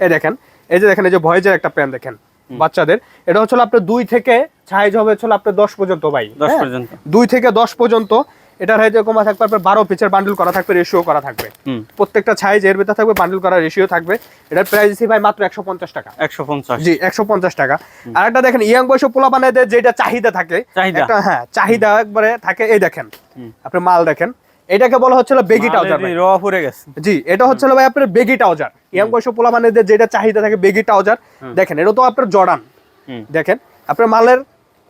এই দেখেন এই যে দেখেন এই যে ভয়েজের একটা প্যান দেখেন বাচ্চাদের। এটা হচ্ছে আপনার দুই থেকে সাইজ হবে হচ্ছে আপনার দশ পর্যন্ত ভাই দশ হ্যাঁ? পর্যন্ত। দুই থেকে দশ পর্যন্ত। এটার হাইট এরকম থাকবে আপনার বারো পিচের বান্ডেল করা থাকবে রেশিও করা থাকবে। প্রত্যেকটা সাইজ এর ভিতরে থাকবে বান্ডেল করা রেশিও থাকবে। এটার প্রাইস ভাই মাত্র একশো পঞ্চাশ টাকা। একশো পঞ্চাশ। জি একশো পঞ্চাশ টাকা। আর একটা দেখেন ইয়াং বয়স পোলা বানাইতে যেটা চাহিদা থাকে একটা হ্যাঁ চাহিদা একবারে থাকে এই দেখেন। আপনি মাল দেখেন। এটাকে বলা হচ্ছিল বেগি গেছে। জি এটা হচ্ছে হলো ভাই আপনার বেগি ট্রাউজার ইয়াং বয়স পোলা মানে যেটা চাহিদা থাকে বেগি ট্রাউজার দেখেন এটা তো আপনার জর্ডান দেখেন আপনার মালের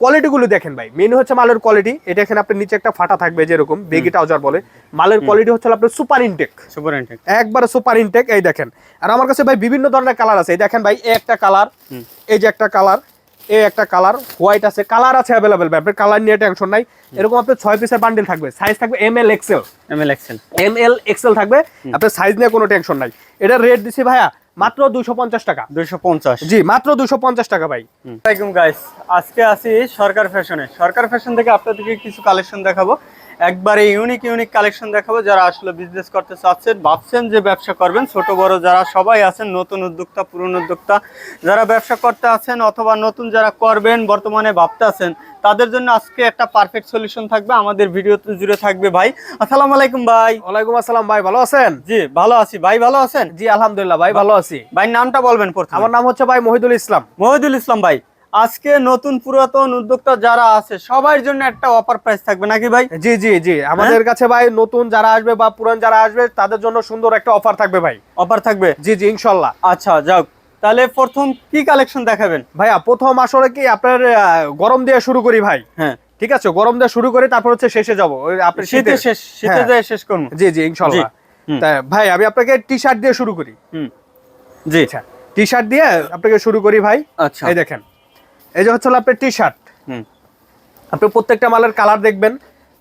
কোয়ালিটি গুলো দেখেন ভাই মেন হচ্ছে মালের কোয়ালিটি এটা এখানে আপনার নিচে একটা ফাটা থাকবে যেরকম বেগি ট্রাউজার বলে মালের কোয়ালিটি হচ্ছে আপনার সুপার ইনটেক। Super intact. একবার সুপার ইনটেক এই দেখেন আর আমার কাছে ভাই বিভিন্ন ধরনের কালার আছে এই দেখেন ভাই এই একটা কালার এই যে একটা কালার এই একটা কালার হোয়াইট আছে কালার আছে অ্যাভেলেবেল আপনার কালার নিয়ে টেনশন নাই। এরকম আপনার ছয় পিসের বান্ডিল থাকবে সাইজ থাকবে M L XL M L XL M L XL থাকবে আপনার সাইজ নিয়ে কোনো টেনশন নাই। এটা রেট দিছি ভাইয়া মাত্র দুশো পঞ্চাশ টাকা। দুইশো পঞ্চাশ। জি মাত্র দুশো পঞ্চাশ টাকা ভাই। গাইস আজকে আছি সরকার ফ্যাশনে সরকার ফ্যাশন থেকে আপনাদেরকে কিছু কালেকশন দেখাবো। একবারে ইউনিক ইউনিক কালেকশন দেখাবো যারা আসলে বিজনেস করতে চাচ্ছেন ভাবছেন যে ব্যবসা করবেন ছোট বড় যারা সবাই আছেন নতুন উদ্যোক্তা পুরনো উদ্যোক্তা যারা ব্যবসা করতে আছেন অথবা নতুন যারা করবেন বর্তমানে ভাবতে আছেন তাদের জন্য আজকে একটা পারফেক্ট সলিউশন থাকবে আমাদের ভিডিওতে জুড়ে থাকবে ভাই। আসসালামু আলাইকুম ভাই। ওয়ালাইকুম আসসালাম ভাই ভালো আছেন? জি ভালো আছি। ভাই ভালো আছেন? জি আলহামদুলিল্লাহ ভাই ভালো আছি। ভাই নামটা বলবেন প্রথম। আমার নাম হচ্ছে ভাই মহিদুল ইসলাম। মহিদুল ইসলাম ভাই আজকে নতুন পুরাতন উদ্যোক্তা যারা আছে সবার জন্য একটা অফার প্রাইস থাকবে নাকি ভাই? জি জি জি। আমাদের কাছে ভাই নতুন যারা আসবে বা পুরান যারা আসবে তাদের জন্য সুন্দর একটা অফার থাকবে ভাই। অফার থাকবে? জি জি ইনশাল্লাহ। আচ্ছা যাক। তাহলে প্রথম কি কালেকশন দেখাবেন? ভাইয়া প্রথম আসলে কি আপনার গরম দিয়ে শুরু করি ভাই। হ্যাঁ। ঠিক আছে? গরম দিয়ে শুরু করি তারপর হচ্ছে শেষে যাব। ওই আপনার শীতে শেষ শীতে হ্যাঁ। যায় শেষ করব। জি জি ইনশাল্লাহ। ভাই আমি আপনাকে টি শার্ট দিয়ে শুরু করি। হুম। জি। আচ্ছা। টি শার্ট দিয়ে আপনাকে শুরু করি ভাই। আচ্ছা। এই দেখেন। এই যে হচ্ছে আপনার টি শার্ট হুম। আপনি প্রত্যেকটা মালের কালার দেখবেন।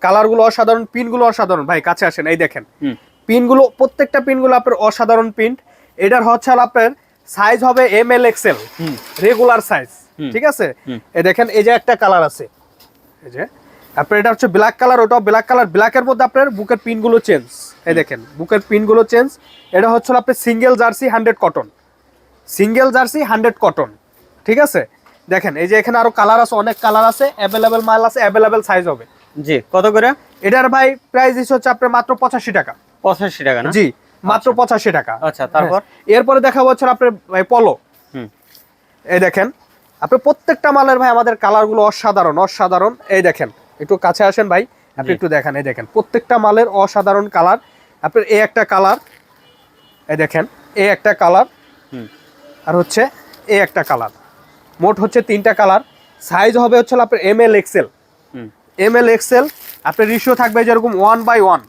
কালারগুলো অসাধারণ পিনগুলো অসাধারণ। ভাই কাছে আসেন এই দেখেন। পিনগুলো প্রত্যেকটা পিনগুলো আপনার অসাধারণ প্রিন্ট এটার হচ্ছে আপনার সাইজ হবে M L XL regular size ঠিক আছে? এই দেখেন এই যে একটা কালার আছে। এই যে আপনার এটা হচ্ছে ব্ল্যাক কালার ওটাও ব্ল্যাক কালার ব্ল্যাকের মধ্যে আপনার বুকের পিনগুলো চেঞ্জ এই দেখেন বুকের পিনগুলো চেঞ্জ এটা হচ্ছে আপনার single jersey hundred cotton single jersey hundred cotton ঠিক আছে? দেখেন এই যে এখানে আরও কালার আছে অনেক কালার আছে অ্যাভেলেবেল মাল আছে অ্যাভেলেবেল সাইজ হবে। জি কত করে? এটার ভাই প্রাইস হচ্ছে আপনার মাত্র পঁচাশি টাকা। পঁচাশি টাকা না? জি মাত্র পঁচাশি টাকা। আচ্ছা তারপর? হ্যাঁ। এরপরে দেখা হচ্ছে আপনার ভাই পলো হুম। এই দেখেন আপনি প্রত্যেকটা মালের ভাই আমাদের কালারগুলো অসাধারণ অসাধারণ। এই দেখেন একটু কাছে আসেন ভাই আপনি একটু দেখেন এই দেখেন প্রত্যেকটা মালের অসাধারণ কালার আপনার এই একটা কালার এই দেখেন এই একটা কালার হুম। আর হচ্ছে এই একটা কালার মোট হচ্ছে তিনটা কালার। সাইজ হবে হচ্ছে আপনার M L XL M L XL আপনার রিশিও থাকবে যেরকম ওয়ান বাই ওয়ান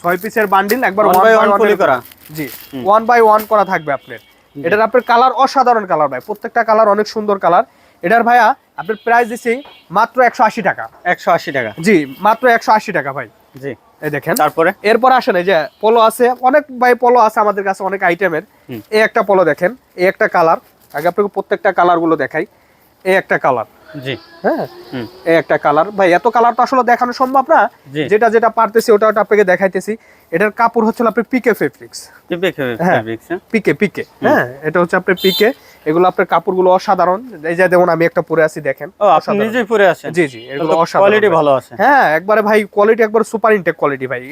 ছয় পিসের বান্ডিল একবার ওয়ান বাই ওয়ান করা। জি ওয়ান বাই ওয়ান করা থাকবে আপনার। এটার আপনার কালার অসাধারণ কালার ভাই। প্রত্যেকটা কালার অনেক সুন্দর কালার। এটার ভাইয়া আপনার প্রাইস দিচ্ছি মাত্র একশো আশি টাকা। একশো আশি টাকা। জি মাত্র একশো আশি টাকা ভাই। জি। এই দেখেন। তারপরে? এরপর আসেন এই যে পোলো আছে। অনেক ভাই পোলো আছে আমাদের কাছে অনেক আইটেমের। এই একটা পোলো দেখেন এই একটা কালার। আগে আপনাকে প্রত্যেকটা কালারগুলো দেখাই। এই একটা কালার। জি। হ্যাঁ? এই একটা কালার। ভাই এত কালার তো আসলে দেখানো সম্ভব না। যেটা যেটা পারতেছি ওটা ওটা আপনাকে দেখাইতেছি। এটার কাপড় হচ্ছে আপনার পিকে ফেব্রিক্স। ফেব্রিক হ্যাঁ। হ্যাঁ। পিকে পিকে। হ্যাঁ? এটা হচ্ছে আপনার পিকে। এগুলো আপনার কাপড়গুলো অসাধারণ। এই যে যেমন আমি একটা পরে আছি দেখেন। আপনি। নিজেই পরে আছেন? জি জি এগুলো অসাধারণ কোয়ালিটি ভালো আছে। হ্যাঁ একবারে ভাই কোয়ালিটি একবার সুপার ইনটেক কোয়ালিটি ভাই।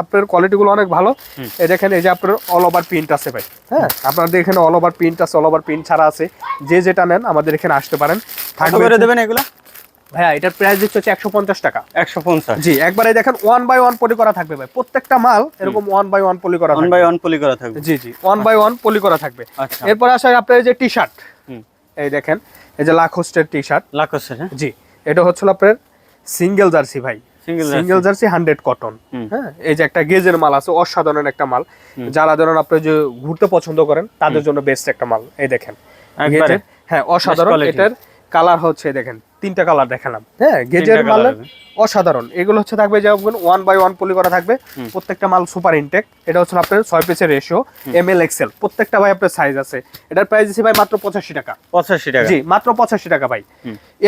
আপনার কোয়ালিটি গুলো অনেক ভালো। এই দেখেন এই যে আপনার অল ওভার প্রিন্ট আছে ভাই। হ্যাঁ আপনাদের এখানে অল ওভার প্রিন্ট আছে অল ওভার প্রিন্ট ছাড়া আছে। যে যেটা নেন আমাদের এখানে আসতে পারেন। থাকবে দেবেন এগুলা? ভাইয়া এটার প্রাইস দিচ্ছে হচ্ছে একশো পঞ্চাশ টাকা। একশো পঞ্চাশ। জি একবারে দেখেন ওয়ান বাই ওয়ান পলি করা থাকবে ভাই। প্রত্যেকটা মাল এরকম ওয়ান বাই ওয়ান পলি করা ওয়ান বাই ওয়ান পলি করা থাকবে। জি জি ওয়ান বাই ওয়ান পলি করা থাকবে। আচ্ছা। এরপর আসে আপনার যে টি শার্ট এই দেখেন এই যে লাখোস্টের টি শার্ট লাখোসের হ্যাঁ? জি এটা হচ্ছিল আপনার সিঙ্গেল জার্সি ভাই। Single jersey hundred cotton. হ্যাঁ এই যে একটা গেজের মাল আছে অসাধারণ একটা মাল। যারা ধরুন আপনি যে ঘুরতে পছন্দ করেন তাদের জন্য বেস্ট একটা মাল। এই দেখেন। হ্যাঁ অসাধারণ। এটার কালার হচ্ছে দেখেন তিনটা কালার দেখালাম। হ্যাঁ গেজের মাল অসাধারণ। এগুলো হচ্ছে থাকবে যে ওয়ান বাই ওয়ান পলি করা থাকবে। প্রত্যেকটা মাল সুপার ইনটেক এটা হচ্ছে আপনার ছয় পিসের রেশিও এম এল এক্সেল প্রত্যেকটা ভাই আপনার সাইজ আছে। এটার প্রাইস দিচ্ছি ভাই মাত্র পঁচাশি টাকা। পঁচাশি টাকা। জি মাত্র পঁচাশি টাকা ভাই।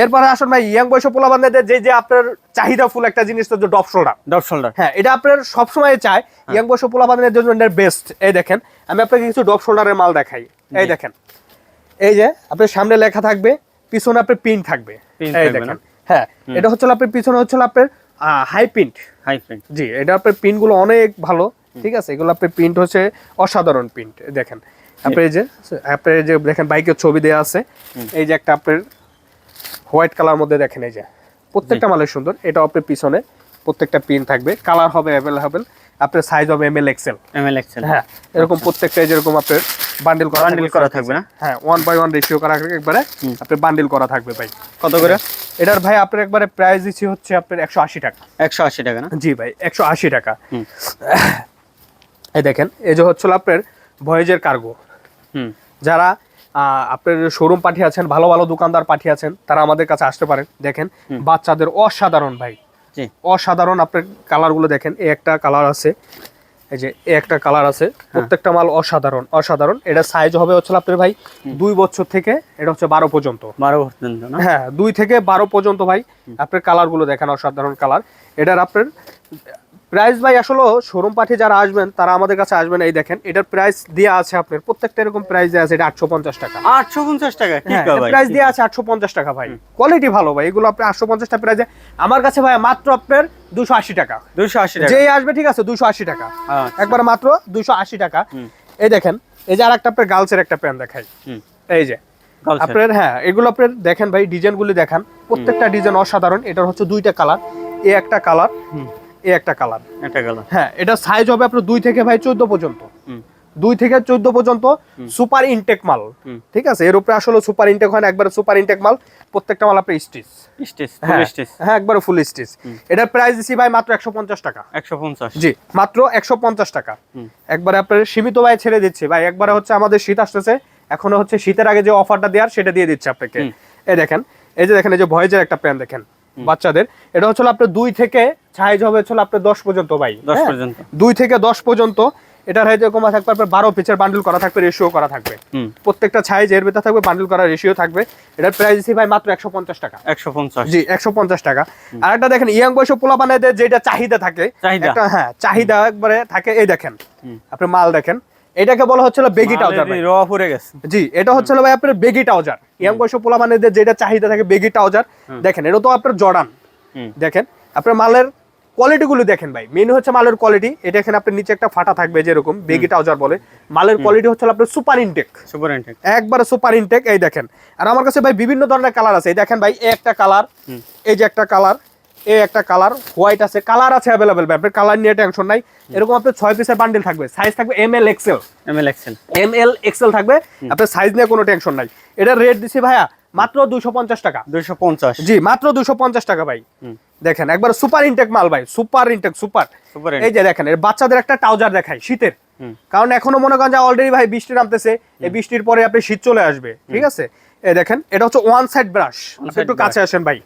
এরপরে আসুন ভাই ইয়াং বয়স পোলা বান্ধবদের যে যে আপনার চাহিদা ফুল একটা জিনিস তো ডপ শোল্ডার ডপ শোল্ডার হ্যাঁ এটা আপনার সবসময় চাই ইয়াং বয়স পোলা বান্ধবের জন্য বেস্ট এই দেখেন আমি আপনাকে কিছু ডপ শোল্ডারের মাল দেখাই। এই দেখেন। এই যে আপনার সামনে লেখা থাকবে পিছনে আপনার পিন থাকবে। হ্যাঁ এটা হচ্ছে আপনার পিছনে হচ্ছে আপনার হাই প্রিন্ট হাই প্রিন্ট জি এটা আপনার অনেক ভালো ঠিক আছে? এগুলো আপনার প্রিন্ট হচ্ছে অসাধারণ প্রিন্ট দেখেন। আপনি এই যে আপনার যে দেখেন বাইকের ছবি দেওয়া আছে এই যে একটা আপনার হোয়াইট কালার মধ্যে দেখেন এই যে। প্রত্যেকটা মালের সুন্দর এটা আপনার পিছনে প্রত্যেকটা পিন থাকবে কালার হবে অ্যাভেলেবেল আপনার সাইজ হবে M L XL M L XL হ্যাঁ এরকম প্রত্যেকটা যেরকম আপনার বান্ডিল করা Bundle করা থাকবে না? হ্যাঁ ওয়ান বাই ওয়ান রেশিও করা থাকবে একবারে আপনার বান্ডিল করা থাকবে ভাই। কত করে? এটার ভাই আপনার একবারে প্রাইস দিচ্ছি হচ্ছে আপনার একশো আশি টাকা। একশো আশি টাকা না? জি ভাই একশো আশি টাকা। এই দেখেন এই যে হচ্ছিল আপনার ভয়েজের কার্গো হুম। যারা আহ, আপনার শোরুম পাঠিয়েছেন ভালো ভালো দোকানদার পাঠিয়েছেন তারা আমাদের কাছে আসতে পারেন। দেখেন বাচ্চাদের অসাধারণ ভাই। অসাধারণ আপনার কালারগুলো দেখেন এই একটা কালার আছে এই যে একটা কালার আছে প্রত্যেকটা মাল অসাধারণ অসাধারণ। এটা সাইজ হবে হচ্ছে আপনার ভাই দুই বছর থেকে এটা হচ্ছে বারো পর্যন্ত। বারো পর্যন্ত হ্যাঁ দুই থেকে বারো পর্যন্ত ভাই আপনার কালারগুলো দেখেন অসাধারণ কালার। এটার আপনার প্রাইস ভাই আসলে শোরুম পাঠে যারা আসবেন তারা আমাদের কাছে আসবেন। এই দেখেন এটার প্রাইস দেওয়া আছে আপনার প্রত্যেকটা এরকম প্রাইস দেওয়া আছে এটা আটশো পঞ্চাশ টাকা। আটশো পঞ্চাশ টাকা হ্যাঁ প্রাইস দেওয়া আছে আটশো পঞ্চাশ টাকা ভাই। কোয়ালিটি ভালো ভাই এগুলো আপনার আটশো পঞ্চাশ টাকা প্রাইসে আমার কাছে ভাই মাত্র আপনার দুশো আশি টাকা। দুশো আশি টাকা। যেই আসবে ঠিক আছে দুশো আশি টাকা। আচ্ছা। একবার মাত্র দুশো আশি টাকা। এই দেখেন এই যে আর একটা আপনার গার্লসের একটা প্যান্ট দেখাই। এই যে আপনার হ্যাঁ এগুলো আপনার দেখেন ভাই ডিজাইনগুলি দেখান। প্রত্যেকটা ডিজাইন অসাধারণ এটার হচ্ছে দুইটা কালার এ একটা কালার এ একটা কালার এটা গেল হ্যাঁ এটা সাইজ হবে আপনার দুই থেকে ভাই চোদ্দ পর্যন্ত। দুই থেকে চোদ্দ পর্যন্ত সুপার ইনটেক মাল। ঠিক আছে? এর উপরে আসলে সুপার ইনটেক হয় না একবার সুপার ইনটেক মাল। প্রত্যেকটা মাল আপনার স্টিচ হ্যাঁ একবার ফুল স্টিচ এটার প্রাইস দিছি ভাই মাত্র একশো পঞ্চাশ টাকা। একশো পঞ্চাশ। জি মাত্র একশো পঞ্চাশ টাকা। একবারে আপনার সীমিত ভাই ছেড়ে দিচ্ছি। ভাই একবারে হচ্ছে আমাদের শীত আসতেছে। এখনও হচ্ছে শীতের আগে যে অফারটা দেওয়ার সেটা দিয়ে দিচ্ছে আপনাকে। এই দেখেন এই যে দেখেন এই যে ভয়েজের একটা প্যান দেখেন বাচ্চাদের। এটা হচ্ছে আপনার দুই থেকে সাইজ হবে হচ্ছে আপনার দশ পর্যন্ত ভাই দশ হ্যাঁ? পর্যন্ত। দুই থেকে দশ পর্যন্ত এটার হয়তো এরকম থাকবে আপনার বারো পিচের বান্ডেল করা থাকবে রেশিও করা থাকবে। প্রত্যেকটা সাইজ এর ভেতর থাকবে বান্ডেল করা রেশিও থাকবে। এটার প্রাইস ভাই মাত্র একশো পঞ্চাশ টাকা। একশো পঞ্চাশ। জি একশো পঞ্চাশ টাকা। আর একটা দেখেন ইয়াং বয়স পোলা বানাইদের যেটা চাহিদা থাকে। একটা হ্যাঁ চাহিদা একবারে থাকে এই দেখেন। আপনি মাল দেখেন। এটাকে বলা হচ্ছিল বেগি টাউজার। র পরে গেছে। জি এটা হচ্ছিল ভাই আপনার বেগি টাউজার ইয়াং বয়স পোলা বানাইদের যেটা চাহিদা থাকে বেগি টাউজার দেখেন এটা তো আপনার জর্ডান। হুম। দেখেন আপনার মালের কোয়ালিটিগুলো দেখেন ভাই। মেন হচ্ছে মালের কোয়ালিটি এটা এখানে আপনার নিচে একটা ফাটা থাকবে যেরকম বেগি ট্রাউজার বলে। মালের কোয়ালিটি হচ্ছে আপনার সুপার ইনটেক সুপার ইনটেক একবারে সুপার ইনটেক এই দেখেন। আর আমার কাছে ভাই বিভিন্ন ধরনের কালার আছে। এই দেখেন ভাই এই একটা কালার এই যে একটা কালার এই একটা কালার হোয়াইট আছে। কালার আছে অ্যাভেলেবেল আপনার কালার নিয়ে টেনশন নাই। এরকম আপনার ছয় পিসের বান্ডেল থাকবে। সাইজ থাকবে M L XL M L XL M L XL থাকবে। আপনার সাইজ নিয়ে কোনো টেনশন নাই। এটা রেট দিছি ভাইয়া মাত্র দুইশো পঞ্চাশ টাকা। দুইশো পঞ্চাশ। জি মাত্র দুশো পঞ্চাশ টাকা ভাই। দেখেন একবার সুপার ইনটেক মাল ভাই সুপার ইনটেক সুপার। এই যে দেখেন এর বাচ্চাদের একটা ট্রাউজার দেখাই শীতের। কারণ এখনও মনে করেন যে অলরেডি ভাই বৃষ্টি নামতেছে এই বৃষ্টির পরে আপনি শীত চলে আসবে ঠিক আছে? এই দেখেন এটা হচ্ছে ওয়ান সাইড ব্রাশ একটু কাছে আসেন ভাই।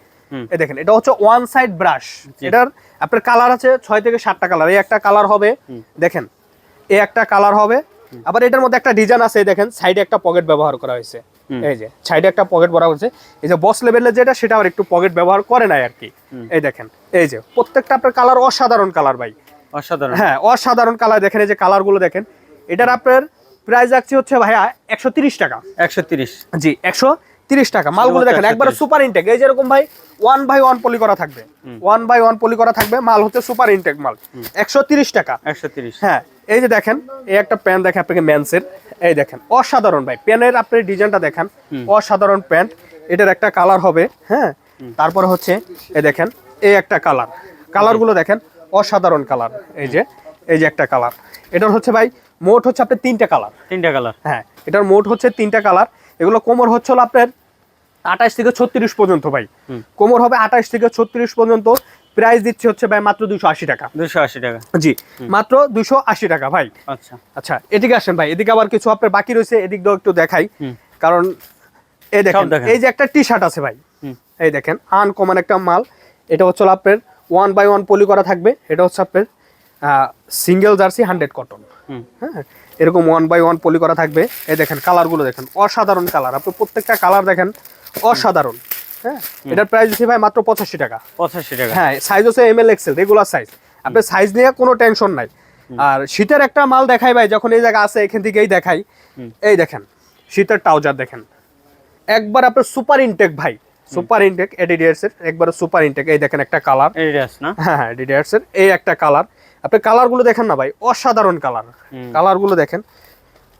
এই দেখেন এটা হচ্ছে ওয়ান সাইড ব্রাশ এটার আপনার কালার আছে ছয় থেকে সাতটা কালার এই একটা কালার হবে দেখেন এই একটা কালার হবে। আবার এটার মধ্যে একটা ডিজাইন আছে দেখেন সাইডে একটা পকেট ব্যবহার করা হয়েছে। এই যে সাইডে একটা পকেট বরা হয়েছে এই যে বস লেভেলের যেটা সেটা আবার একটু পকেট ব্যবহার করে নাই আর কি। এই দেখেন এই যে প্রত্যেকটা আপনার কালার অসাধারণ কালার ভাই। অসাধারণ। হ্যাঁ অসাধারণ কালার দেখেন এই যে কালারগুলো দেখেন। এটার আপনার প্রাইস রাখছি হচ্ছে ভাইয়া একশো তিরিশ টাকা। একশো তিরিশ। জি একশো তিরিশ টাকা। মালগুলো দেখেন একবার সুপার ইনটেক এই যেরকম ভাই ওয়ান বাই ওয়ান পলি করা থাকবে। ওয়ান বাই ওয়ান পলি করা থাকবে মাল হচ্ছে সুপার ইনটেক মাল। একশো তিরিশ টাকা। একশো তিরিশ। হ্যাঁ এই যে দেখেন এই একটা প্যান্ট দেখেন আপনাকে ম্যান্সের। এই দেখেন অসাধারণ ভাই। প্যানের আপনি ডিজাইনটা দেখেন অসাধারণ প্যান্ট। এটার একটা কালার হবে হ্যাঁ? তারপর হচ্ছে এই দেখেন এই একটা কালার। কালারগুলো দেখেন অসাধারণ কালার। এই যে এই যে একটা কালার। এটার হচ্ছে ভাই মোট হচ্ছে আপনার তিনটা কালার। তিনটা কালার। হ্যাঁ এটার মোট হচ্ছে তিনটা কালার। এগুলো কোমর হচ্ছে হলো আপনার আঠাশ থেকে ছত্রিশ পর্যন্ত ভাই। কোমর হবে আঠাশ থেকে ছত্রিশ পর্যন্ত। প্রাইস দিচ্ছে হচ্ছে ভাই মাত্র দুশো আশি টাকা। দুশো আশি টাকা। জি মাত্র দুশো আশি টাকা ভাই। আচ্ছা। আচ্ছা এদিকে আসেন ভাই এদিকে আবার কিছু আপনার বাকি রয়েছে এদিক দিয়েও একটু দেখাই। কারণ এই দেখেন এই যে একটা টি শার্ট আছে ভাই এই দেখেন আনকমন একটা মাল। এটা হচ্ছে আপনার ওয়ান বাই ওয়ান পলি করা থাকবে। এটা হচ্ছে আপনার সিঙ্গেল জার্সি হান্ড্রেড কটন হ্যাঁ এরকম ওয়ান বাই ওয়ান পলি করা থাকবে। এই দেখেন কালারগুলো দেখেন অসাধারণ কালার আপনি প্রত্যেকটা কালার দেখেন অসাধারণ। হ্যাঁ? এটার প্রাইস দিচ্ছি ভাই মাত্র পঁচাশি টাকা। পঁচাশি টাকা। হ্যাঁ সাইজ হচ্ছে M L XL regular size আপনার সাইজ নিয়ে কোনো টেনশন নাই। আর শীতের একটা মাল দেখাই ভাই যখন এই জায়গা আছে এখান থেকেই দেখাই। এই দেখেন শীতের ট্রাউজার দেখেন। একবার আপনার সুপার ইনটেক ভাই সুপার ইনটেক এডিডিয়ার্স এর একবার সুপার ইনটেক এই দেখেন একটা কালার এডিডাস না? হ্যাঁ হ্যাঁ এডিডিয়ার্স এর এই একটা কালার আপনি কালারগুলো দেখেন না ভাই অসাধারণ কালার হুম। কালারগুলো দেখেন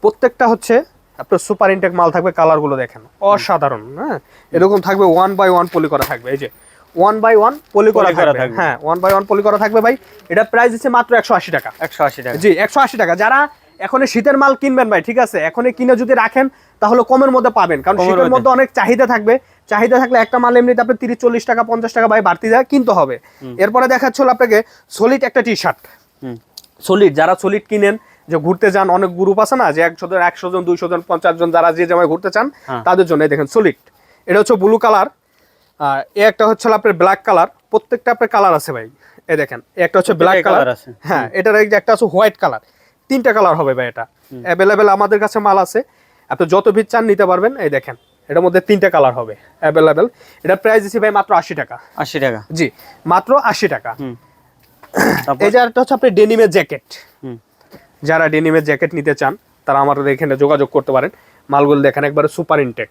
প্রত্যেকটা হচ্ছে আপনার সুপার ইনটেক মাল থাকবে কালারগুলো দেখেন। অসাধারণ হ্যাঁ? এরকম থাকবে ওয়ান বাই ওয়ান পলি করা থাকবে এই যে। ওয়ান বাই ওয়ান পলি করা থাকবে। হ্যাঁ ওয়ান বাই ওয়ান পলি করা থাকবে ভাই। এটা প্রাইস দিচ্ছে মাত্র একশো আশি টাকা। একশো আশি টাকা। জি একশো আশি টাকা। যারা এখন শীতের মাল কিনবেন ভাই ঠিক আছে? এখন কিনে যদি রাখেন তাহলে কমের মধ্যে পাবেন। কারণ শীতের মধ্যে। মধ্যে অনেক চাহিদা থাকবে। চাহিদা থাকলে একটা মাল এমনিতে আপনি তিরিশ চল্লিশ টাকা পঞ্চাশ টাকা ভাই বাড়তি যায় কিনতে হবে। এরপরে দেখাচ্ছিল আপনাকে সলিড একটা টি শার্ট সলিড যারা সলিড কিনেন যে ঘুরতে যান অনেক গ্রুপ আছে না যে একশো জন একশো জন দুইশো জন পঞ্চাশ জন যারা যে জায়গায় ঘুরতে চান হ্যাঁ। তাদের জন্য দেখেন সলিড এটা হচ্ছে ব্লু কালার আর এ একটা হচ্ছে আপনার ব্ল্যাক কালার প্রত্যেকটা আপনার কালার আছে ভাই। এই দেখেন একটা হচ্ছে ব্ল্যাক কালার আছে। হ্যাঁ এটার একটা আছে হোয়াইট কালার তিনটা কালার হবে ভাই এটা। অ্যাভেলেবেল আমাদের কাছে মাল আছে। আপনি যত ভিড় চান নিতে পারবেন এই দেখেন এটার মধ্যে তিনটা কালার হবে অ্যাভেলেবেল এটার প্রাইস দিচ্ছি ভাই মাত্র আশি টাকা। আশি টাকা। জি মাত্র আশি টাকা। এই যে একটা হচ্ছে আপনার ডেনিমের জ্যাকেট যারা ডেনিমের জ্যাকেট নিতে চান তারা আমাদের এখানে যোগাযোগ করতে পারেন। মালগুলো দেখেন একবারে সুপার ইনটেক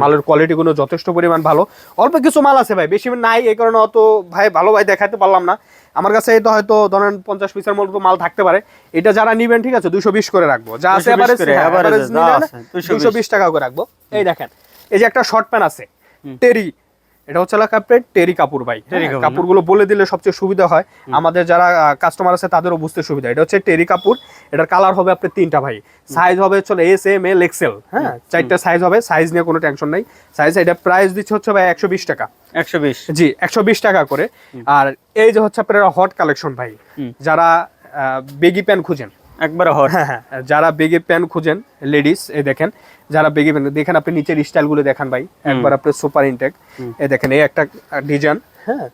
মালের কোয়ালিটি গুলো যথেষ্ট পরিমাণ ভালো। অল্প কিছু মাল আছে ভাই বেশি নাই এই কারণে অত ভাই ভালো ভাই দেখাতে পারলাম না। আমার কাছে এই তো হয়তো ধরেন পঞ্চাশ পিসের মতো মাল থাকতে পারে। এটা যারা নিবেন ঠিক আছে দুশো বিশ করে রাখব। যা আছে 220 average, করে, হ্যাঁ, average average যা নিলে আছে, 220 দুশো বিশ টাকা করে রাখব। এই দেখেন এই যে একটা শর্ট প্যান্ট আছে টেরি এটা হচ্ছে কাপড় টেরি কাপড় ভাই। হ্যাঁ? কাপড়গুলো বলে দিলে সবচেয়ে সুবিধা হয়। আমাদের যারা কাস্টমার আছে তাদেরও বুঝতে সুবিধা। এটা হচ্ছে টেরি কাপড় এটার কালার হবে আপনার তিনটা ভাই। সাইজ হবে চলে এস এম এল এক্সেল হ্যাঁ? চারটা সাইজ হবে সাইজ নিয়ে কোনো টেনশন নাই। সাইজ এটা প্রাইস দিচ্ছে হচ্ছে ভাই একশো বিশ টাকা। একশো বিশ। জি একশো বিশ টাকা করে। আর এই যে হচ্ছে আপনার হট কালেকশন ভাই। যারা বেগি প্যান্ট খুঁজেন একবারে হট। হ্যাঁ হ্যাঁ। যারা বেগে প্যান্ট খুঁজেন লেডিস এ দেখেন যারা বেগে প্যান্ট দেখেন আপনি নিচের স্টাইলগুলো দেখান ভাই। একবার আপনি সুপার ইনটেক এ দেখেন এই একটা ডিজাইন হ্যাঁ।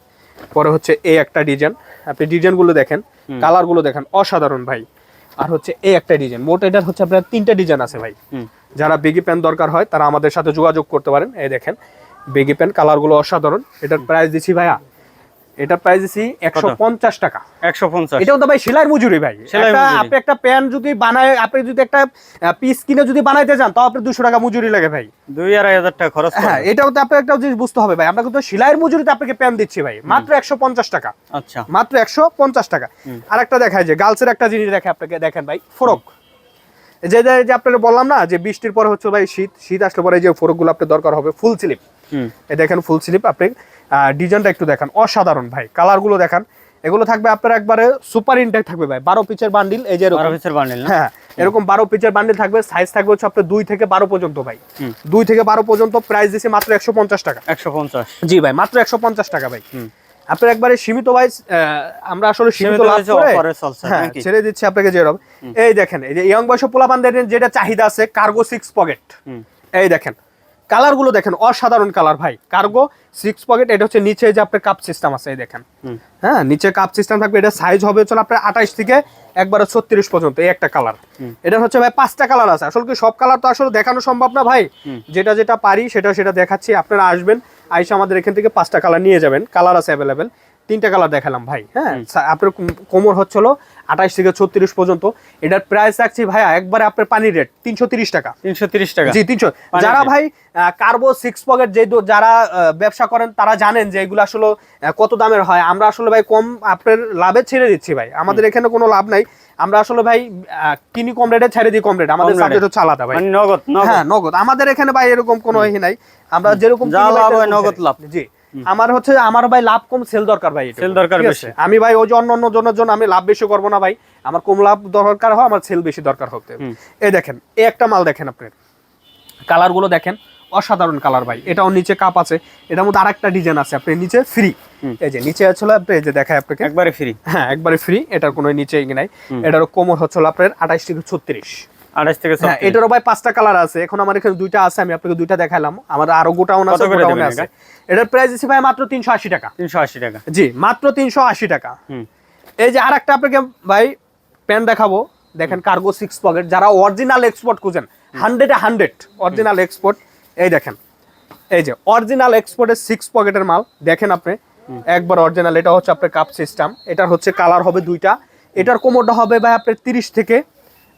পরে হচ্ছে এই একটা ডিজাইন আপনি ডিজাইনগুলো দেখেন কালারগুলো দেখেন অসাধারণ ভাই। আর হচ্ছে এই একটা ডিজাইন মোট এটার হচ্ছে আপনার তিনটা ডিজাইন আছে ভাই। যারা বেগি প্যান্ট দরকার হয় তারা আমাদের সাথে যোগাযোগ করতে পারেন। এই দেখেন বেগি প্যান্ট কালারগুলো অসাধারণ। এটার প্রাইস দিচ্ছি ভাইয়া প্রাইস পঞ্চাশ টাকা। একশো পঞ্চাশ। এটাও তো ভাই সেলাই মজুরি ভাই। একটা- আপনি একটা প্যান্ট যদি বানায় আপনি যদি একটা পিস কিনে যদি বানাইতে যান তাও আপনি টাকা মজুরি লাগে ভাই। দুই আড়াই হাজার টাকা খরচ হ্যাঁ এটাও তো একটা জিনিস বুঝতে হবে ভাই। আমরা কিন্তু সেলাইয়ের মজুরিতে আপনাকে প্যান্ট দিচ্ছি ভাই। মাত্র টাকা। আচ্ছা। মাত্র টাকা। আর একটা দেখায় যে গার্লসের একটা জিনিস দেখে আপনাকে দেখেন ভাই ফরক। যে যে- বললাম না যে বৃষ্টির পরে হচ্ছে ভাই শীত শীত আসলে পরে যে ফরকগুলো আপনার দরকার হবে ফুল স্লিপ। হুম। দেখেন ফুল স্লিপ আপনি ডিজাইনটা একটু দেখান। অসাধারণ ভাই কালারগুলো দেখান। এগুলো থাকবে আপনার একবারে সুপার ইনটেক থাকবে ভাই বারো পিচের বান্ডিল এই যে। বারো পিসের বান্ডেল হ্যাঁ এরকম বারো পিচের বান্ডিল থাকবে সাইজ থাকবে হচ্ছে আপনার দুই থেকে বারো পর্যন্ত ভাই। দুই থেকে বারো পর্যন্ত প্রাইস দিচ্ছে মাত্র একশো পঞ্চাশ টাকা। একশো পঞ্চাশ। জি ভাই মাত্র একশো পঞ্চাশ টাকা ভাই। আপনার একবারে সীমিত ভাই আমরা আসলে সীমিত লাভ করে হ্যাঁ ছেড়ে দিচ্ছি আপনাকে যেরকম। এই দেখেন এই যে ইয়ং বয়স পোলা পোলাপানদের যেটা চাহিদা আছে কার্গো সিক্স পকেট এই দেখেন কালারগুলো দেখেন অসাধারণ কালার ভাই। কার্গো সিক্স পকেট এটা হচ্ছে নিচে যে আপনার কাপ সিস্টেম আছে এই দেখেন। হ্যাঁ নিচে কাপ সিস্টেম থাকবে এটা সাইজ হবে হচ্ছে আপনার আঠাইশ থেকে একবারে ছত্রিশ পর্যন্ত এই একটা কালার এটা হচ্ছে ভাই পাঁচটা কালার আছে। আসলে কি সব কালার তো আসলে দেখানো সম্ভব না ভাই? যেটা যেটা পারি সেটা সেটা দেখাচ্ছি আপনারা আসবেন আইসা আমাদের এখান থেকে পাঁচটা কালার নিয়ে যাবেন কালার আছে অ্যাভেলেবেল তিনটা কালার দেখালাম ভাই হ্যাঁ? আপনার কোম- কোমর হচ্ছিল আঠাইশ থেকে ছত্রিশ পর্যন্ত। এটার প্রাইস রাখছি ভাইয়া একবারে আপনার পানির রেট তিনশো তিরিশ টাকা। তিনশো তিরিশ টাকা। জি তিনশো। যারা ভাই কার্বো সিক্স পকেট যে যারা ব্যবসা করেন তারা জানেন যে এগুলো আসলে কত দামের হয়। আমরা আসলে ভাই কম আপনার লাভে ছেড়ে দিচ্ছি ভাই। আমাদের এখানে কোনো লাভ নাই। আমরা আসলে ভাই কিনি কম রেটে ছেড়ে দিই কম রেট আমাদের সাবজেক্ট হচ্ছে আলাদা ভাই। মানে নগদ হ্যাঁ নগদ। আমাদের এখানে ভাই এরকম কোনো ই নাই। আমরা যেরকম যা লাভ হয় নগদ লাভ। জি। আমার হচ্ছে আমার ভাই লাভ কম সেল দরকার ভাই সেল দরকার বেশি। আমি ভাই ওই যে অন্য অন্য জনের জন্য আমি লাভ বেশি করব না ভাই। আমার কম লাভ দরকার হয় আমার সেল বেশি দরকার হতে। এই দেখেন এই একটা মাল দেখেন আপনার কালারগুলো দেখেন অসাধারণ কালার ভাই। এটাও নিচে কাপ আছে এটার মধ্যে আরেকটা ডিজাইন আছে আপনি নিচে ফ্রি এই যে নিচে হচ্ছে আপনি এই যে দেখায় আপনাকে। একবারে ফ্রি হ্যাঁ একবারে ফ্রি এটার কোনো নিচে নাই। এটার কোমর হচ্ছে আপনার আঠাইশ থেকে ছত্রিশ। আঠাশ থেকে হ্যাঁ 36 এটারও ভাই পাঁচটা কালার আছে। এখন আমার এখানে দুইটা আছে আমি আপনাকে দুইটা দেখালাম আমার আরও গোটাউন আছে গোটাউনে আছে। এটার প্রাইস দিচ্ছি ভাই মাত্র তিনশো আশি টাকা। তিনশো আশি টাকা। জি মাত্র তিনশো আশি টাকা। হুম। এই যে আরেকটা আপনাকে ভাই প্যান্ট দেখাবো। দেখেন কার্গো সিক্স পকেট যারা অরিজিনাল এক্সপোর্ট খুঁজেন হান্ড্রেড হান্ড্রেড অরিজিনাল এক্সপোর্ট এই দেখেন এই যে অরিজিনাল এক্সপোর্টের সিক্স পকেটের মাল। দেখেন আপনি একবার অরিজিনাল এটা হচ্ছে আপনার কাপ সিস্টেম এটার হচ্ছে কালার হবে দুইটা। এটার কোমরটা হবে ভাই আপনার তিরিশ থেকে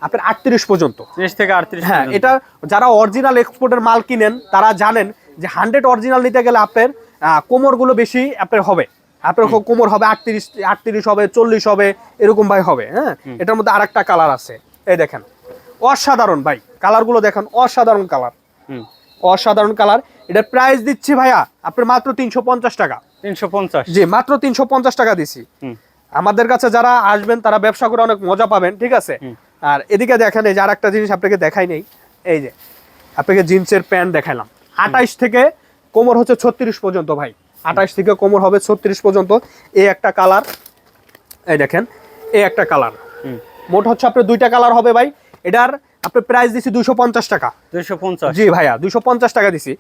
আপনার আটত্রিশ পর্যন্ত। ত্রিশ থেকে আটত্রিশ হ্যাঁ এটা যারা অরিজিনাল এক্সপোর্টের মাল কিনেন তারা জানেন যে হান্ড্রেড অরিজিনাল নিতে গেলে আপনার কোমরগুলো বেশি আপনার হবে। আপনার কোমর হবে আটত্রিশ আটত্রিশ হবে চল্লিশ হবে এরকম ভাই হবে হ্যাঁ? এটার মধ্যে আরেকটা কালার আছে। এই দেখেন অসাধারণ ভাই কালারগুলো দেখেন অসাধারণ কালার অসাধারণ কালার এটা প্রাইস দিচ্ছি ভাইয়া আপনার মাত্র তিনশো পঞ্চাশ টাকা। তিনশো পঞ্চাশ। জি মাত্র তিনশো পঞ্চাশ টাকা দিছি। আমাদের কাছে যারা আসবেন তারা ব্যবসা করে অনেক মজা পাবেন ঠিক আছে। আর এদিকে দেখেন এই যে আর একটা জিনিস আপনাকে দেখাই নেই। এই যে আপনাকে জিন্সের প্যান্ট দেখাইলাম। আঠাইশ থেকে কোমর হচ্ছে ছত্রিশ পর্যন্ত ভাই। আঠাইশ থেকে কোমর হবে ছত্রিশ পর্যন্ত। এই একটা কালার এই দেখেন এই একটা কালার। মোট হচ্ছে আপনার দুইটা কালার হবে ভাই। এটার আপনার প্রাইস দিছি দুশো পঞ্চাশ টাকা। দুইশো পঞ্চাশ। জি ভাইয়া দুশো পঞ্চাশ টাকা দিছি।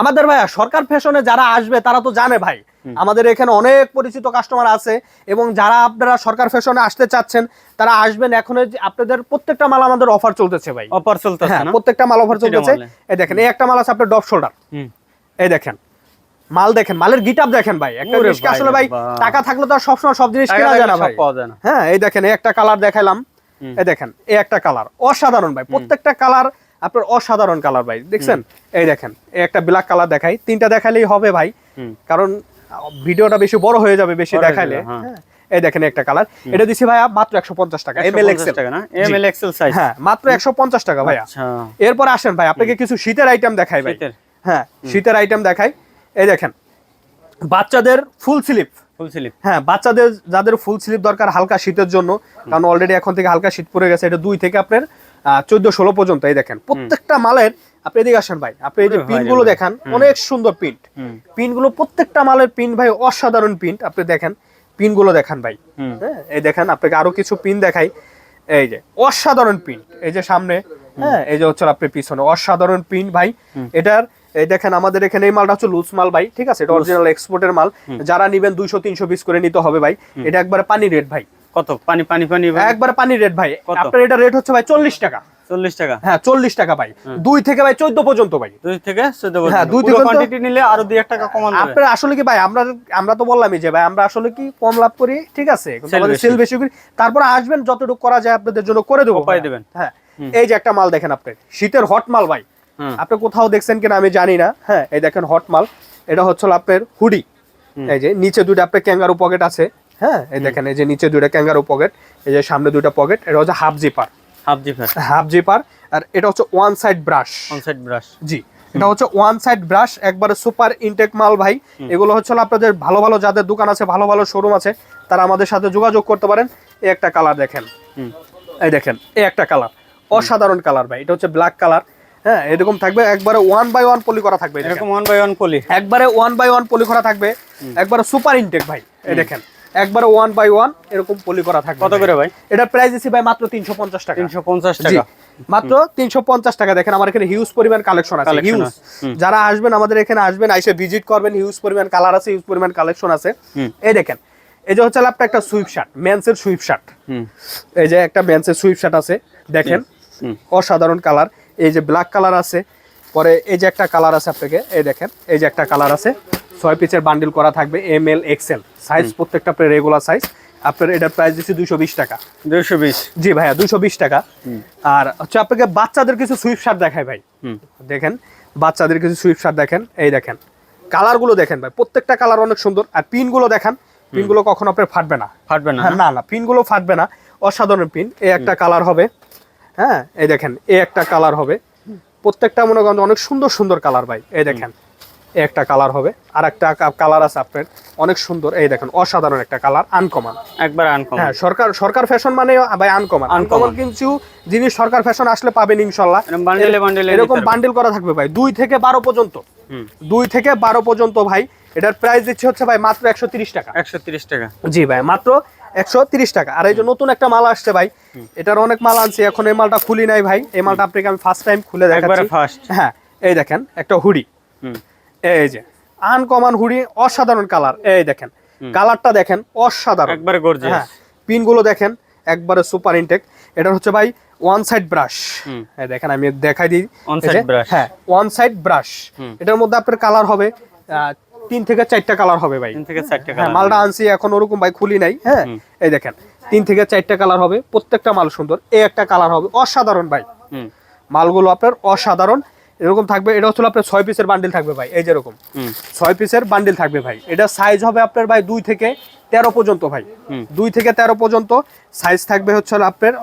আমাদের ভাইয়া সরকার ফ্যাশনে যারা আসবে তারা তো জানে ভাই। আমাদের এখানে অনেক পরিচিত কাস্টমার আছে এবং যারা আপনারা সরকার ফ্যাশনে আসতে চাচ্ছেন তারা আসবেন। এখন এই আপনাদের প্রত্যেকটা মাল আমাদের অফার চলতেছে ভাই। অফার চলতেছে হ্যাঁ না? প্রত্যেকটা মাল অফার চলতেছে। এই দেখেন এই একটা মাল আছে আপনার ডপ শোল্ডার এই দেখেন মাল দেখেন মালের গিটাপ দেখেন ভাই। একটা ভাই আসলে ভাই টাকা থাকলে তো আর সবসময় সব জিনিস কেনা যায় না ভাই। হ্যাঁ এই দেখেন এই একটা কালার দেখাইলাম। এই দেখেন এই একটা কালার অসাধারণ ভাই প্রত্যেকটা কালার আপনার অসাধারণ কালার ভাই দেখছেন? এই দেখেন এই একটা ব্ল্যাক কালার দেখাই তিনটা দেখালেই হবে ভাই কারণ ভিডিওটা বেশি বড় হয়ে যাবে বেশি বড় হয়ে হ্যাঁ। এই দেখেন একটা কালার এটা দিছি ভাইয়া মাত্র একশো পঞ্চাশ টাকা এম এল 150 এক্সেল টাকা না? এম এল এক্সেল সাইজ হ্যাঁ মাত্র একশো পঞ্চাশ টাকা ভাইয়া। আচ্ছা। এরপর আসেন ভাই আপনাকে কিছু শীতের আইটেম দেখাই ভাই। হ্যাঁ শীতের আইটেম দেখাই। এই দেখেন বাচ্চাদের ফুল স্লিপ ফুল স্লিপ? হ্যাঁ বাচ্চাদের যাদের ফুল স্লিপ দরকার হালকা শীতের জন্য কারণ অলরেডি এখন থেকে হালকা শীত পড়ে গেছে এটা দুই থেকে আপনার চোদ্দ ষোলো পর্যন্ত এই দেখেন। প্রত্যেকটা মালের আপনি এদিকে আসেন ভাই আপনি এই যে পিনগুলো। দেখান অনেক সুন্দর প্রিন্ট পিনগুলো প্রত্যেকটা মালের পিন ভাই অসাধারণ প্রিন্ট আপনি দেখেন পিনগুলো দেখান ভাই। হ্যাঁ এই দেখেন আপনাকে আরও কিছু পিন দেখাই। এই যে অসাধারণ পিন এই যে সামনে হ্যাঁ এই যে হচ্ছে আপনার পিছনে অসাধারণ পিন ভাই। এটার এই দেখেন আমাদের এখানে এই মালটা হচ্ছে লুজ মাল ভাই ঠিক আছে? এটা অরিজিনাল এক্সপোর্টের মাল। যারা নিবেন দুইশো তিনশো পিস করে নিতে হবে ভাই। এটা একবার পানি রেট ভাই। কত? পানি পানি পানি একবার পানি রেট ভাই। আপনার এটা রেট হচ্ছে ভাই চল্লিশ টাকা। চল্লিশ টাকা? হ্যাঁ চল্লিশ টাকা ভাই। দুই থেকে ভাই চোদ্দ পর্যন্ত ভাই। দুই থেকে চোদ্দ হ্যাঁ, দুই দুই থেকে কোয়ান্টিটি নিলে আরও দুই এক টাকা কমান আপনার আসলে কি ভাই আমরা আমরা তো বললামই যে ভাই আমরা আসলে কি কম লাভ করি ঠিক আছে। সেল বেশি। করি। তারপর আসবেন যতটুকু করা যায় আপনাদের জন্য করে দেবো দেবেন। হ্যাঁ। এই যে একটা মাল দেখেন আপনি। শীতের হট মাল ভাই। আপনি কোথাও দেখছেন কিনা আমি জানি না। হ্যাঁ এই দেখেন হট মাল। এটা হচ্ছে আপনার হুডি। এই যে নিচে দুইটা আপনার ক্যাঙ্গারু পকেট আছে। হ্যাঁ এই দেখেন এই যে নিচে দুইটা ক্যাঙ্গারু পকেট এই যে সামনে দুইটা পকেট এটা হচ্ছে half zipper. Half zipper. Half zipper আর এটা হচ্ছে one side brush. One side brush. জি এটা হচ্ছে ওয়ান সাইড ব্রাশ একবারে সুপার ইনটেক মাল ভাই। এগুলো হচ্ছে আপনাদের ভালো ভালো যাদের দোকান আছে ভালো ভালো শোরুম আছে তারা আমাদের সাথে যোগাযোগ করতে পারেন। এই একটা কালার দেখেন। এই দেখেন এই একটা কালার। অসাধারণ কালার ভাই এটা হচ্ছে ব্ল্যাক কালার। হ্যাঁ এরকম থাকবে। একবারে ওয়ান বাই ওয়ান পলি করা থাকবে এরকম ওয়ান বাই ওয়ান পলি একবারে ওয়ান বাই ওয়ান পলি করা থাকবে। একবারে সুপার ইনটেক ভাই এই দেখেন। একবারে ওয়ান বাই ওয়ান এরকম পলি করা থাকবে কত করে ভাই? এটা প্রাইস দিছি ভাই মাত্র তিনশো পঞ্চাশ টাকা। তিনশো পঞ্চাশ টাকা। মাত্র তিনশো পঞ্চাশ টাকা। দেখেন আমার এখানে হিউজ পরিমাণ কালেকশন আছে। হিউজ যারা আসবেন আমাদের এখানে আসবেন এসে ভিজিট করবেন হিউজ পরিমাণ কালার আছে হিউজ পরিমাণ কালেকশন আছে। এই দেখেন এই যে হচ্ছে আপনার একটা সুইপ শার্ট মেন্সের সুইপ শার্ট এই যে একটা মেন্সের সুইপ শার্ট আছে দেখেন। অসাধারণ কালার এই যে ব্ল্যাক কালার আছে পরে এই যে একটা কালার আছে আপনাকে এই দেখেন এই যে একটা কালার আছে ছয় পিসের বান্ডিল করা থাকবে এম এল এক্সেল সাইজ প্রত্যেকটা আপনার রেগুলার সাইজ আপনার এটার প্রাইস দিচ্ছি দুশো বিশ টাকা। দুইশো বিশ। জি ভাইয়া দুশো বিশ টাকা। আর হচ্ছে আপনাকে বাচ্চাদের কিছু সুইপ শার্ট দেখায় ভাই দেখেন বাচ্চাদের কিছু সুইপ শার্ট দেখেন এই দেখেন। কালারগুলো দেখেন ভাই প্রত্যেকটা কালার অনেক সুন্দর। আর পিনগুলো দেখেন পিনগুলো কখনো আপনার ফাটবে না। ফাটবে না হ্যাঁ, না? না পিনগুলো ফাটবে না অসাধারণ পিন এই একটা কালার হবে। হ্যাঁ এই দেখেন এ একটা কালার হবে। প্রত্যেকটা মনে করেন অনেক সুন্দর সুন্দর কালার ভাই এই দেখেন এই একটা কালার হবে। আর একটা কালার আছে আপনার অনেক সুন্দর এই দেখেন অসাধারণ একটা কালার আনকমন একবার আনকমন হ্যাঁ সরকার সরকার ফ্যাশন মানে ভাই আনকমন আনকমন কিছু জিনিস সরকার ফ্যাশন আসলে পাবেন ইনশাল্লাহ। বান্ডেলে এরকম বান্ডিল করা থাকবে ভাই দুই থেকে বারো পর্যন্ত। দুই থেকে বারো পর্যন্ত ভাই এটার প্রাইস দিচ্ছে হচ্ছে ভাই মাত্র একশো তিরিশ টাকা। একশো তিরিশ টাকা। জি ভাই মাত্র একশো তিরিশ টাকা। আর এই যে নতুন একটা মাল আসছে ভাই এটার অনেক মাল আনছি এখন এই মালটা খুলি নাই ভাই। এই মালটা আপনাকে আমি ফার্স্ট টাইম খুলে দেখাচ্ছি। ফার্স্ট হ্যাঁ এই দেখেন একটা হুডি। এই যে আনকমন হুডি অসাধারণ কালার এই দেখেন কালারটা দেখেন অসাধারণ। একবারে গর্জিয়াস হ্যাঁ পিনগুলো দেখেন একবারে সুপার ইনটেক এটা হচ্ছে ভাই ওয়ান সাইড ব্রাশ। এই দেখেন আমি দেখাই দিই। Side যে, brush। হ্যাঁ ওয়ান সাইড ব্রাশ এটার মধ্যে আপনার কালার হবে তিন থেকে চারটা কালার হবে ভাই। তিন থেকে চারটা হ্যাঁ কালার মালটা আনছি এখন ওরকম ভাই খুলি নাই হ্যাঁ। এই দেখেন তিন থেকে চারটা কালার হবে প্রত্যেকটা মাল সুন্দর। এই একটা কালার হবে অসাধারণ ভাই। মালগুলো আপনার অসাধারণ। এরকম থাকবে এটা হচ্ছে আপনার ছয় পিসের বান্ডিল থাকবে ভাই এই যেরকম ছয় পিসের বান্ডিল থাকবে ভাই। এটা সাইজ হবে আপনার ভাই দুই থেকে তেরো পর্যন্ত ভাই। দুই থেকে তেরো পর্যন্ত সাইজ থাকবে হচ্ছে আপনার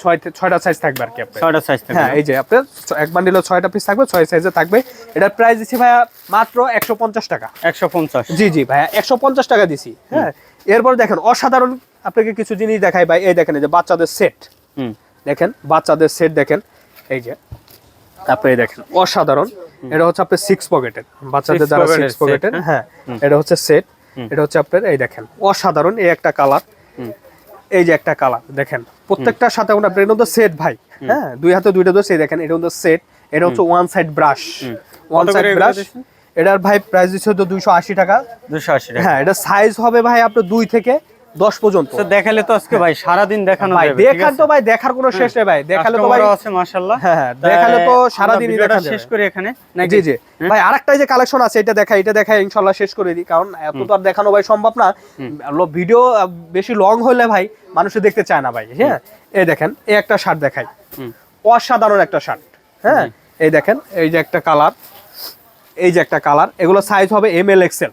ছয় ছয়টা সাইজ থাকবে আর কি ছয়টা সাইজ হ্যাঁ এই যে আপনার এক বান্ডিলে ছয়টা পিস থাকবে ছয় সাইজে থাকবে। এটার প্রাইস দিচ্ছি ভাইয়া মাত্র একশো পঞ্চাশ টাকা। একশো পঞ্চাশ। জি জি ভাইয়া একশো পঞ্চাশ টাকা দিছি হ্যাঁ। এরপর দেখেন অসাধারণ আপনাকে কিছু জিনিস দেখাই ভাই। এই দেখেন এই যে বাচ্চাদের সেট হুম। দেখেন বাচ্চাদের সেট দেখেন। এই যে তারপরে দেখেন অসাধারণ। এটা হচ্ছে আপনার সিক্স পকেটের বাচ্চাদের যারা সিক্স পকেটের? হ্যাঁ এটা হচ্ছে সেট এটা হচ্ছে আপনার এই দেখেন অসাধারণ এই একটা কালার এই যে একটা কালার দেখেন প্রত্যেকটার সাথে আপনার ব্রেন হচ্ছে সেট ভাই হ্যাঁ দুই হাতে দুইটা দোষ এই দেখেন এটা হচ্ছে সেট এটা হচ্ছে one side brush one side brush এটার ভাই প্রাইস দিচ্ছে হচ্ছে দুইশো আশি টাকা। দুশো আশি টাকা। হ্যাঁ এটা সাইজ হবে ভাই আপনার দুই থেকে দশ পর্যন্ত। দেখালে তো আজকে ভাই সারাদিন দেখানো ভাই দেখার তো ভাই দেখার কোনো শেষ নেই ভাই। দেখালে তো ভাই আছে মাশাআল্লাহ। হ্যাঁ, হ্যাঁ, দেখালে তো সারাদিন দেখা শেষ করি এখানে জি জি। ভাই আরেকটাই যে কালেকশন আছে এটা দেখাই এটা দেখাই ইনশাল্লাহ শেষ করে দিই কারণ এত তো আর দেখানো ভাই সম্ভব না। ভিডিও বেশি লং হলে ভাই মানুষে দেখতে চায় না ভাই হ্যাঁ? এই দেখেন এই একটা শার্ট দেখাই। অসাধারণ একটা শার্ট হ্যাঁ? এই দেখেন এই যে একটা কালার এই যে একটা কালার এগুলো সাইজ হবে এম এল এক্সেল।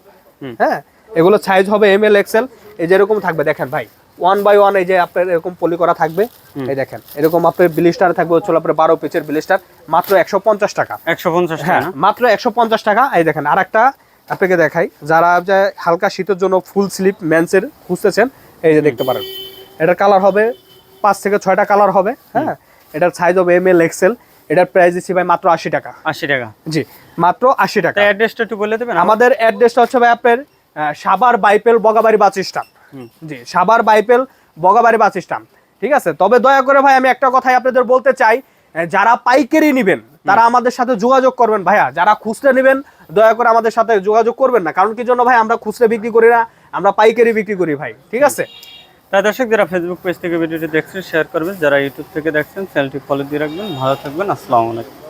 হ্যাঁ? এগুলো সাইজ হবে এম এল এক্সেল এই যেরকম থাকবে দেখেন ভাই ওয়ান বাই ওয়ান এই যে আপনার এরকম পলি করা থাকবে। এই দেখেন এরকম আপনার ব্লিস্টার থাকবে হচ্ছে আপনার বারো পিচের ব্লিস্টার মাত্র একশো পঞ্চাশ টাকা। একশো পঞ্চাশ হ্যাঁ মাত্র একশো পঞ্চাশ টাকা। এই দেখেন আর একটা আপনাকে দেখাই যারা যে হালকা শীতের জন্য ফুল স্লিপ ম্যান্সের খুঁজতেছেন এই যে দেখতে পারেন। এটার কালার হবে পাঁচ থেকে ছয়টা কালার হবে হ্যাঁ? এটার সাইজ হবে এম এল এক্সেল এটার প্রাইস দিচ্ছি ভাই মাত্র আশি টাকা। আশি টাকা। জি মাত্র আশি টাকা। অ্যাড্রেসটা একটু বলে দেবেন? আমাদের অ্যাড্রেসটা হচ্ছে ভাই আপনার সাভার বাইপেল বগাবাড়ি বাস স্ট্যান্ড। জি সাভার বাইপেল বগাবাড়ি বাস স্ট্যান্ড। ঠিক আছে? তবে দয়া করে ভাই আমি একটা কথাই আপনাদের বলতে চাই যারা পাইকারি নেবেন তারা আমাদের সাথে যোগাযোগ করবেন ভাইয়া। যারা খুচরা নেবেন দয়া করে আমাদের সাথে যোগাযোগ করবেন না। কারণ কি জন্য ভাই আমরা খুচরা বিক্রি করি না আমরা পাইকারি বিক্রি করি ভাই। ঠিক আছে? তাই দর্শক যারা ফেসবুক পেজ থেকে ভিডিওটি দেখছেন শেয়ার করবেন। যারা ইউটিউব থেকে দেখছেন চ্যানেলটি ফলো দিয়ে রাখবেন। ভালো থাকবেন। আসসালামু আলাইকুম।